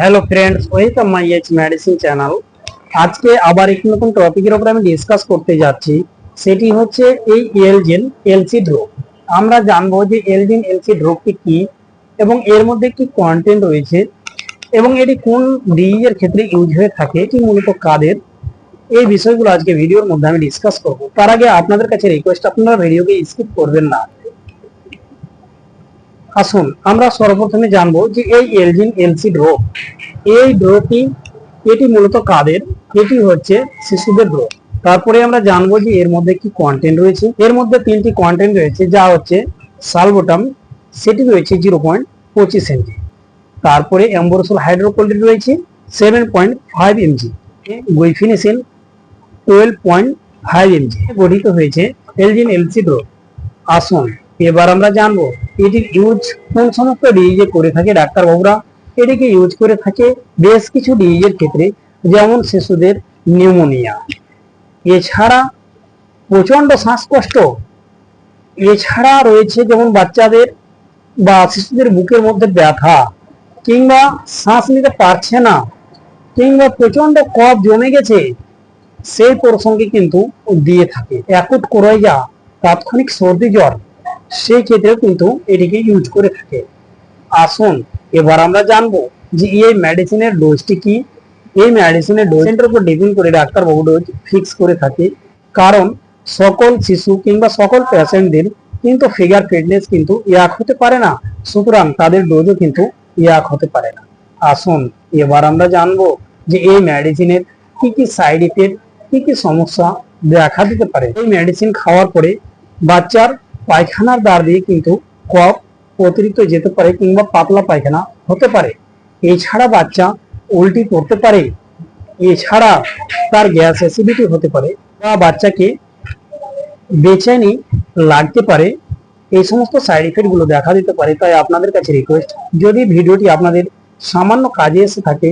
Hello friends welcome my H medicine channel আজকে আবার একটি নতুন টপিকের উপর আমি ডিসকাস করতে যাচ্ছি। সেটি হচ্ছে এই এলজেন এলসি ড্রপ আমরা জানব যে এলজেন এলসি ড্রপটি কি এবং এর মধ্যে কি কন্টেন্ট রয়েছে এবং এটি কোন ডিজিজের ক্ষেত্রে ইউজ হয়ে থাকে, এটি মূলত কাদের? এই বিষয়গুলো আজকে ভিডিওর মধ্যে আমি ডিসকাস করব। তার আগে আপনাদের কাছে রিকোয়েস্ট আপনারা ভিডিওকে স্কিপ করবেন না। আসুন, আমরা সর্বপ্রথমে জানব যে এই এলজিন এলসি ড্রপ এই ড্রপটি এটি মূলত কাদের? এটি হচ্ছে শিশুদের ড্রপ তারপরে আমরা জানব যে এর মধ্যে কি কন্টেন্ট রয়েছে। এর মধ্যে তিনটি কন্টেন্ট রয়েছে, যা হচ্ছে সালবোটাম, সেটি রয়েছে জিরো পয়েন্ট পঁচিশ এমজি তারপরে অ্যাম্বোরসল হাইড্রোকোল্ড রয়েছে seven point five MG. Guaifenesin twelve point five MG. গঠিত হয়েছে এলজিন এলসি ড্রপ আসুন, এবার আমরা জানব এটির ইউজ কোন সমস্ত ডিজিজে করে থাকে ডাক্তারবাবুরা এটিকে ইউজ করে থাকে বেশ কিছু ডিজিজের ক্ষেত্রে, যেমন শিশুদের নিউমোনিয়া এছাড়া প্রচণ্ড শ্বাসকষ্ট। এছাড়া রয়েছে যেমন বাচ্চাদের বা শিশুদের বুকের মধ্যে ব্যথা, কিংবা শ্বাস নিতে পারছে না, কিংবা প্রচণ্ড কফ জমে গেছে, সেই প্রসঙ্গে কিন্তু দিয়ে থাকে। একুট অ্যাকুট করোয়া তাৎক্ষণিক সর্দি জ্বর। সেই ক্ষেত্রেও কিন্তু এটিকে ইউজ করে থাকে। আসুন, এবার আমরা জানব যে এই মেডিসিনের ডোজটি কি? এই মেডিসিনের ডোজের উপর ডিপেন্ড করে ডাক্তারবাবু ডোজ ফিক্স করে থাকে। কারণ সকল শিশু কিংবা সকল পেশেন্টদের কিন্তু ফিগার ফিটনেস কিন্তু এক হতে পারে না। সুতরাং তাদের ডোজও কিন্তু এক হতে পারে না। আসুন, এবার আমরা জানব যে এই মেডিসিনের কি কি সাইড ইফেক্ট কি কি সমস্যা দেখা দিতে পারে। এই মেডিসিন খাওয়ার পরে বাচ্চার পায়খানার দ্বার দিয়ে কিন্তু কফ অতিরিক্ত যেতে পারে কিংবা পাতলা পায়খানা হতে পারে। এছাড়া বাচ্চা উল্টি করতে পারে। এছাড়া তার গ্যাস অ্যাসিডিটি হতে পারে বা বাচ্চাকে বেচেনি লাগতে পারে। এই সমস্ত সাইড ইফেক্টগুলো দেখা দিতে পারে। তাই আপনাদের কাছে রিকোয়েস্ট যদি ভিডিওটি আপনাদের সামান্য কাজে এসে থাকে,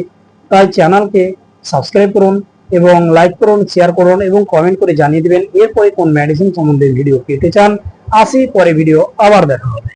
তাই চ্যানেলকে সাবস্ক্রাইব করুন এবং লাইক করুন শেয়ার করুন এবং কমেন্ট করে জানিয়ে দেবেন। এরপরে কোন মেডিসিন সম্বন্ধে ভিডিও পেতে চান আসি পরে ভিডিও আবার দেখা হবে।